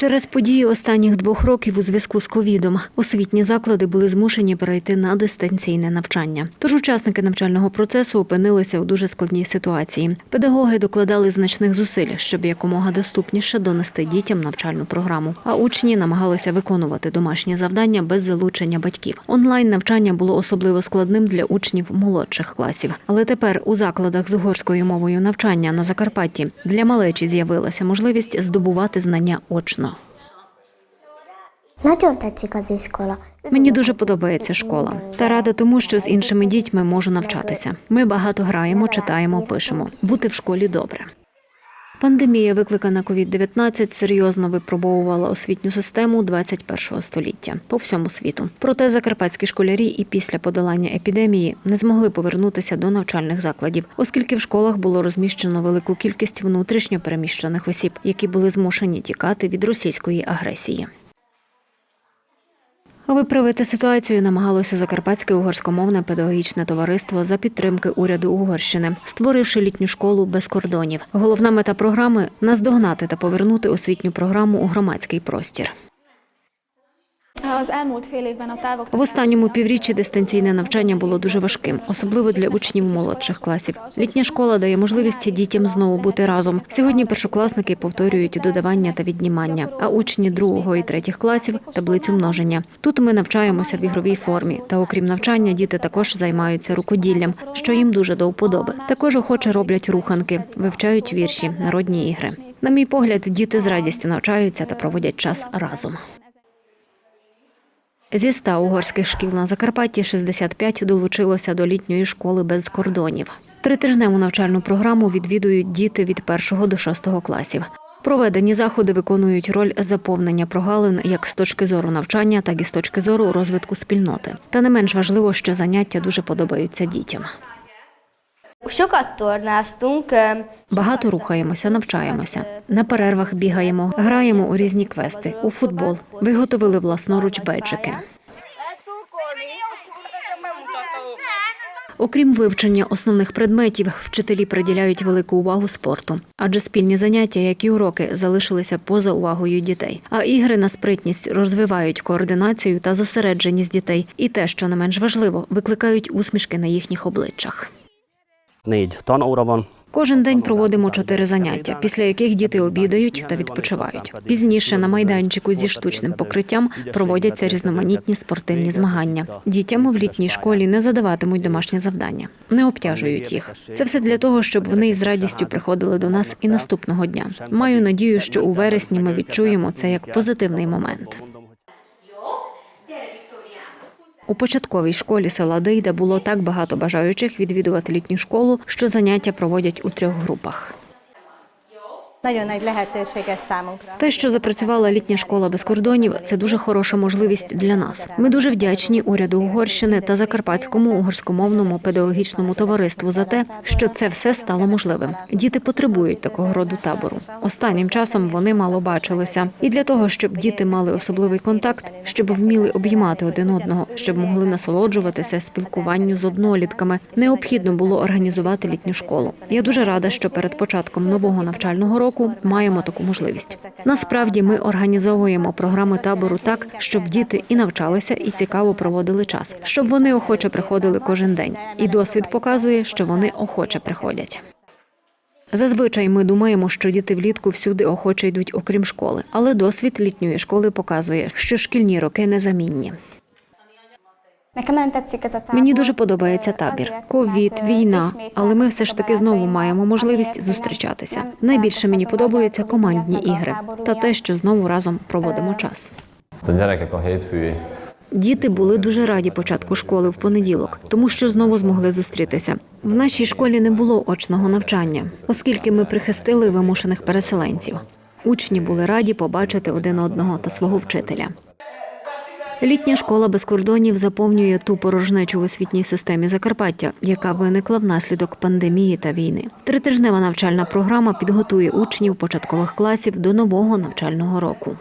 Через події останніх двох років у зв'язку з ковідом освітні заклади були змушені перейти на дистанційне навчання. Тож учасники навчального процесу опинилися у дуже складній ситуації. Педагоги докладали значних зусиль, щоб якомога доступніше донести дітям навчальну програму. А учні намагалися виконувати домашні завдання без залучення батьків. Онлайн навчання було особливо складним для учнів молодших класів. Але тепер у закладах з угорською мовою навчання на Закарпатті для малечі з'явилася можливість здобувати знання очно. Мені дуже подобається школа. Та рада тому, що з іншими дітьми можу навчатися. Ми багато граємо, читаємо, пишемо. Бути в школі добре. Пандемія, викликана COVID-19, серйозно випробовувала освітню систему 21-го століття по всьому світу. Проте закарпатські школярі і після подолання епідемії не змогли повернутися до навчальних закладів, оскільки в школах було розміщено велику кількість внутрішньо переміщених осіб, які були змушені тікати від російської агресії. Виправити ситуацію намагалося Закарпатське угорськомовне педагогічне товариство за підтримки уряду Угорщини, створивши літню школу без кордонів. Головна мета програми наздогнати та повернути освітню програму у громадський простір. В останньому півріччі дистанційне навчання було дуже важким, особливо для учнів молодших класів. Літня школа дає можливість дітям знову бути разом. Сьогодні першокласники повторюють додавання та віднімання, а учні другого і третіх класів таблицю множення. Тут ми навчаємося в ігровій формі. Та окрім навчання, діти також займаються рукоділлям, що їм дуже до вподоби. Також охоче роблять руханки, вивчають вірші, народні ігри. На мій погляд, діти з радістю навчаються та проводять час разом. Зі ста угорських шкіл на Закарпатті 65 долучилося до літньої школи без кордонів. Тритижневу навчальну програму відвідують діти від першого до шостого класів. Проведені заходи виконують роль заповнення прогалин як з точки зору навчання, так і з точки зору розвитку спільноти. Та не менш важливо, що заняття дуже подобаються дітям. Багато рухаємося, навчаємося. На перервах бігаємо, граємо у різні квести, у футбол. Виготовили власноруч бейджики. Окрім вивчення основних предметів, вчителі приділяють велику увагу спорту, адже спільні заняття, як і уроки, залишилися поза увагою дітей. А ігри на спритність розвивають координацію та зосередженість дітей, і те, що не менш важливо, викликають усмішки на їхніх обличчях. Négy tanóra Кожен день проводимо чотири заняття, після яких діти обідають та відпочивають. Пізніше на майданчику зі штучним покриттям проводяться різноманітні спортивні змагання. Дітям в літній школі не задаватимуть домашні завдання, не обтяжують їх. Це все для того, щоб вони з радістю приходили до нас і наступного дня. Маю надію, що у вересні ми відчуємо це як позитивний момент. У початковій школі села Дейда було так багато бажаючих відвідувати літню школу, що заняття проводять у трьох групах. Nagyon nagy lehetőség. Те, що запрацювала літня школа без кордонів, це дуже хороша можливість для нас. Ми дуже вдячні уряду Угорщини та Закарпатському угорськомовному педагогічному товариству за те, що це все стало можливим. Діти потребують такого роду табору. Останнім часом вони мало бачилися, і для того, щоб діти мали особливий контакт, щоб вміли обіймати один одного, щоб могли насолоджуватися спілкуванню з однолітками, необхідно було організувати літню школу. Я дуже рада, що перед початком нового навчального року маємо таку можливість. Насправді ми організовуємо програми табору так, щоб діти і навчалися, і цікаво проводили час, щоб вони охоче приходили кожен день. І досвід показує, що вони охоче приходять. Зазвичай ми думаємо, що діти влітку всюди охоче йдуть, окрім школи, але досвід літньої школи показує, що шкільні роки незамінні. Мені дуже подобається табір. Ковід, війна, але ми все ж таки знову маємо можливість зустрічатися. Найбільше мені подобаються командні ігри та те, що знову разом проводимо час. Діти були дуже раді початку школи в понеділок, тому що знову змогли зустрітися. В нашій школі не було очного навчання, оскільки ми прихистили вимушених переселенців. Учні були раді побачити один одного та свого вчителя. Літня школа без кордонів заповнює ту порожнечу в освітній системі Закарпаття, яка виникла внаслідок пандемії та війни. Тритижнева навчальна програма підготує учнів початкових класів до нового навчального року.